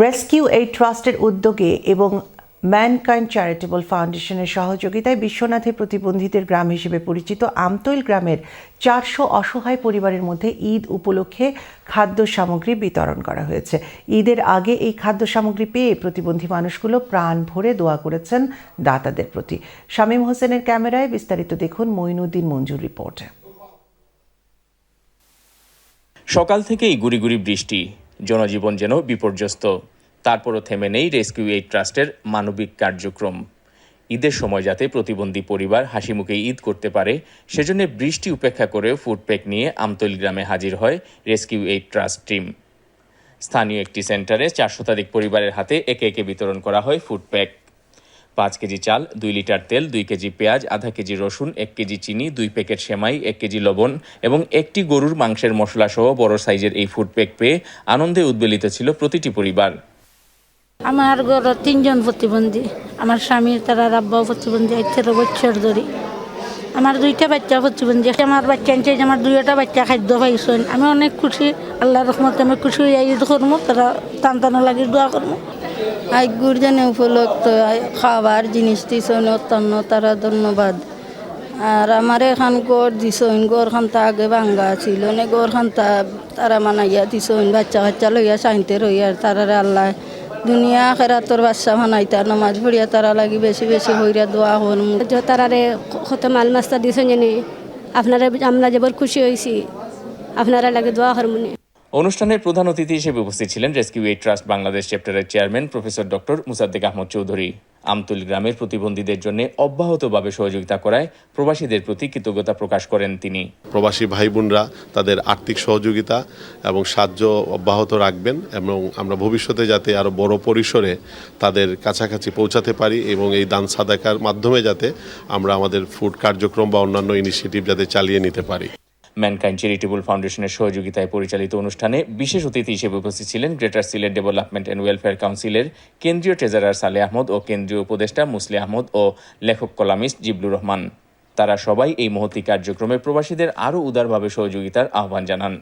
Rescue এই ট্রাস্টের উদ্যোগে এবং ম্যানকাইন্ড চ্যারিটেবল ফাউন্ডেশনের সহযোগিতায় বিশ্বনাথে প্রতিবন্ধীদের গ্রাম হিসেবে পরিচিত আমতৈল গ্রামের চারশো অসহায় পরিবারের মধ্যে ঈদ উপলক্ষে খাদ্য সামগ্রী বিতরণ করা হয়েছে। ঈদের আগে এই খাদ্য সামগ্রী পেয়ে প্রতিবন্ধী মানুষগুলো প্রাণ ভরে দোয়া করেছেন দাতাদের প্রতি। শামীম হোসেনের ক্যামেরায় বিস্তারিত দেখুন মঈনুদ্দিন মঞ্জুর রিপোর্টে। সকাল থেকেই গুড়ি গুড়ি বৃষ্টি। জনজীবন যেন বিপর্যস্ত। তারপরও থেমে নেই রেস্কিউ এইড ট্রাস্টের মানবিক কার্যক্রম। ঈদের সময় যাতে প্রতিবন্ধী পরিবার হাসি মুখে ঈদ করতে পারে, সেজন্য বৃষ্টি উপেক্ষা করে ফুডপ্যাক নিয়ে আমতলি গ্রামে হাজির হয় রেস্কিউ এইড ট্রাস্ট টিম স্থানীয় একটি সেন্টারে চার শতাধিক পরিবারের হাতে একে একে বিতরণ করা হয় ফুড প্যাক পাঁচ কেজি চাল, দুই লিটার তেল, দুই কেজি পেঁয়াজ, আধা কেজি রসুন, এক কেজি চিনি, দুই প্যাকেট সেমাই, এক কেজি লবণ এবং একটি গরুর মাংসের মশলা সহ বড় সাইজের এই ফুড প্যাক পেয়ে আনন্দে উদ্বেলিত ছিল প্রতিটি পরিবার। আমার ঘর তিনজন প্রতিবন্ধী। আমার স্বামী তারা আব্বাও প্রতিবন্ধী এক তেরো বছর ধরে। আমার দুইটা বাচ্চা প্রতিবন্ধী আমার বাচ্চা আনছে আমার দুইটা বাচ্চা খাদ্য পাইছেন। আমি অনেক খুশি, আল্লাহর রহমতে আমি খুশি হয়ে করব তারা টান টানা লাগি দোয়া করব আইগুর জানে উপলক্ষ খাবার জিনিস দিছেন অত্যন্ত তারা ধন্যবাদ। আর আমার এখান গড় দিছইন গড় খান্তা আগে ভাঙ্গা ছিল নে গড় খান্তা তারা মানাইয়া দিছইন বাচ্চা কাচ্চা লইয়া সাইনতে রইয়া তারারে আল্লাহ দুনিয়া খেরাতর বাচ্চা বানাইতা, নমাজ পড়িয়া তারা লাগি বেশি বেশি হইরা দোয়া হন। তারারে কত মাল মাস্তা দিয়েছেন জানি, আপনারা আমরা যেবার খুশি হয়েছি আপনারা লাগে দোয়া হরমোনি। অনুষ্ঠানের প্রধান অতিথি হিসেবে উপস্থিত ছিলেন রেস্কিউ এইড ট্রাস্ট বাংলাদেশ চ্যাপ্টারের chairman professor doctor Musaddek Ahmed Chowdhury. Amtul গ্রামের প্রতিবন্ধীদের জন্য অব্যাহতভাবে সহযোগিতা করায় প্রবাসীদের প্রতি কৃতজ্ঞতা প্রকাশ করেন তিনি। প্রবাসী ভাই বোনরা তাদের আর্থিক সহযোগিতা এবং সাহায্য অব্যাহত রাখবেন এবং আমরা ভবিষ্যতে যাতে আরও বড় পরিসরে তাদের কাছাকাছি পৌঁছাতে পারি এবং এই দান সাদাকার মাধ্যমে যাতে আমরা আমাদের ফুড কার্যক্রম বা অন্যান্য ইনিশিয়েটিভ যাতে চালিয়ে নিতে পারি। ম্যানকাইন্ড চ্যারিটেবল ফাউন্ডেশনের সহযোগিতায় পরিচালিত অনুষ্ঠানে বিশেষ অতিথি হিসেবে উপস্থিত ছিলেন greater Sylhet development and welfare কাউন্সিলের কেন্দ্রীয় ট্রেজারার সালে আহমদ ও কেন্দ্রীয় উপদেষ্টা মুসলি আহমদ ও লেখক কলামিস্ট জিবলুর রহমান। তারা সবাই এই মহতি কার্যক্রমে প্রবাসীদের আরও উদারভাবে সহযোগিতার আহ্বান জানান।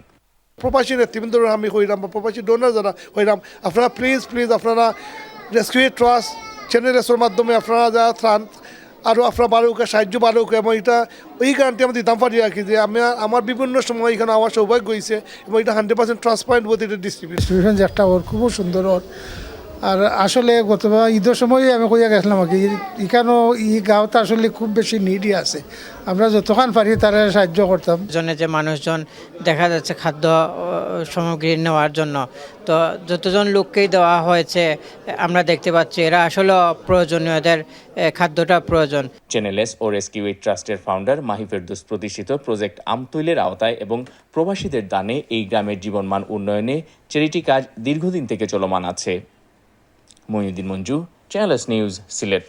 প্রবাসী নেতৃবৃন্দ আমি হইলাম বা প্রবাসী ডোনার যারা হইলাম আপনারা প্লিজ প্লিজ আপনারা রেস্কিউ ট্রাস্ট চ্যানেলের মাধ্যমে আপনারা যা ত্রাণ আরও আপনার বারোকে, সাহায্য বারোকে, এবং এটা এই কারণটি আমি দিতাম পারি রাখি যে আমি আমার বিভিন্ন সময় এখানে আমার সৌভাগ্য হয়েছে এবং এটা হান্ড্রেড পার্সেন্ট ট্রান্সপারেন্ট বলতে এটা ডিস্ট্রিবিউশন একটা ওর খুব সুন্দর ওর। আর আসলে গতবার ঈদের সময় আমি কইয়া গেছিলাম আর কি এখানেও ই গাঁওতে আসলে খুব বেশি নিডই আছে। আমরা যতক্ষণ পারি তারা সাহায্য করতাম। জন্য যে মানুষজন দেখা যাচ্ছে খাদ্য সামগ্রী নেওয়ার জন্য। তো যতজন লোককেই দেওয়া হয়েছে আমরা দেখতে পাচ্ছি এরা আসলে প্রয়োজনীয়দের খাদ্যটা প্রয়োজন। চ্যানেলেস ও রেস্কিউ ট্রাস্টের ফাউন্ডার মাহি ফেরদৌস প্রতিষ্ঠিত প্রজেক্ট আমতৈলের আওতায় এবং প্রবাসীদের দানে এই গ্রামের জীবনমান উন্নয়নে চ্যারিটি কাজ দীর্ঘদিন থেকে চলমান আছে। Moinuddin Manju Channel S news Sylhet.